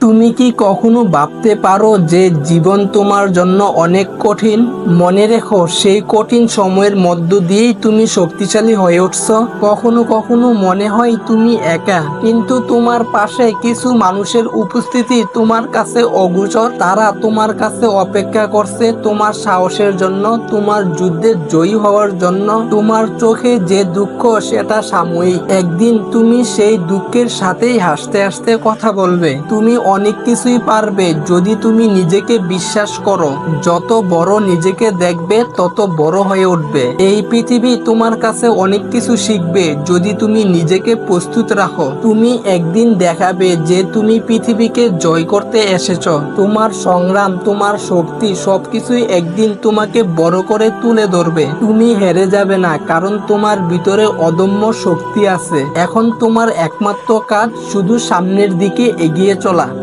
তুমি কি কখনো ভাবতে পারো যে জীবন তোমার জন্য অনেক কঠিন? মনে রেখো, সেই কঠিন সময়ের মধ্য দিয়েই তুমি শক্তিশালী হয়ে উঠছ। কখনো কখনো মনে হয় তুমি একা, কিন্তু তোমার পাশে কিছু মানুষের উপস্থিতি তোমার কাছে অগোচর। তারা তোমার কাছে অপেক্ষা করছে তোমার সাহসের জন্য, তোমার যুদ্ধে জয়ী হওয়ার জন্য। তোমার চোখে যে দুঃখ, সেটা সাময়িক। একদিন তুমি সেই দুঃখের সাথেই হাসতে হাসতে কথা বলবে। তুমি অনেক কিছুই পারবে যদি তুমি নিজেকে বিশ্বাস করো। যত বড় নিজেকে দেখবে, তত বড় হয়ে উঠবে। এই পৃথিবী তোমার কাছে অনেক কিছু শিখবে যদি তুমি নিজেকে প্রস্তুত রাখো। তুমি একদিন দেখাবে যে তুমি পৃথিবীকে জয় করতে এসেছ। তোমার সংগ্রাম, তোমার শক্তি সবকিছুই একদিন তোমাকে বড় করে তুলে ধরবে। তুমি হেরে যাবে না, কারণ তোমার ভিতরে অদম্য শক্তি আছে। এখন তোমার একমাত্র কাজ শুধু সামনের দিকে এগিয়ে চলা।